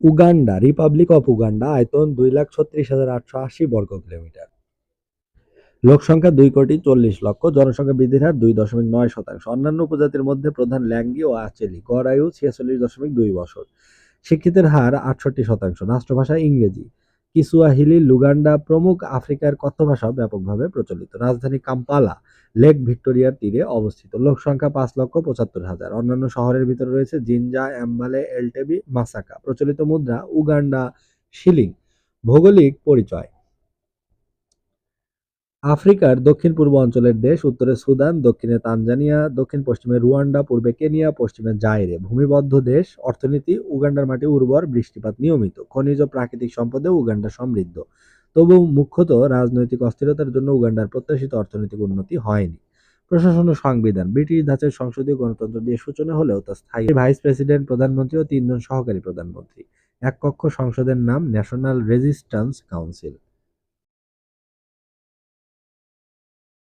Uganda Republic of Uganda আয়তন দুই লাখ ছত্রিশ হাজার আটশো আশি বর্গ কিলোমিটার। লোক সংখ্যা দুই কোটি চল্লিশ লক্ষ, জনসংখ্যা বৃদ্ধির হার দুই দশমিক নয় শতাংশ। অন্যান্য উপজাতির মধ্যে প্রধান ল্যাঙ্গি ও আচেলি, গড় আয়ু ছিয়াচল্লিশ দশমিক দুই বছর। শিক্ষিতের হার আটষট্টি শতাংশ, রাষ্ট্রভাষা ইংরেজি। কিসুয়াহিলি, লুগান্ডা প্রমুখ আফ্রিকার কথ্য ভাষা ব্যাপকভাবে প্রচলিত। রাজধানী কাম্পালা, লেক ভিক্টোরিয়ার তীরে অবস্থিত। লোক সংখ্যা পাঁচ লক্ষ পঁচাত্তর হাজার। অন্যান্য শহরের ভিতরে রয়েছে জিনজা, এম্বালে, এলটেবি, মাসাকা। প্রচলিত মুদ্রা উগান্ডা, শিলিং। ভৌগোলিক পরিচয়। আফ্রিকার দক্ষিণ পূর্ব অঞ্চলের দেশ, উত্তরে সুদান, দক্ষিণে তানজানিয়া, দক্ষিণ পশ্চিমে রুয়ান্ডা, পূর্বে কেনিয়া, পশ্চিমে জায়রে ভূমিবদ্ধ দেশ, অর্থনীতি, উগান্ডার মাটি উর্বর, বৃষ্টিপাত নিয়মিত। খনিজ প্রাকৃতিক সম্পদে উগান্ডা সমৃদ্ধ। তবু মুখ্যত রাজনৈতিক অস্থিরতার জন্য উগান্ডার প্রত্যাশিত অর্থনৈতিক উন্নতি হয়নি। প্রশাসন ও সংবিধান, ব্রিটিশ ধাঁচের সংসদীয় গণতন্ত্র দিয়ে সূচনা হলেও তা স্থায়ী। ভাইস প্রেসিডেন্ট, প্রধানমন্ত্রী ও তিনজন সহকারী প্রধানমন্ত্রী। এক কক্ষ সংসদের নাম, ন্যাশনাল রেজিস্ট্যান্স কাউন্সিল।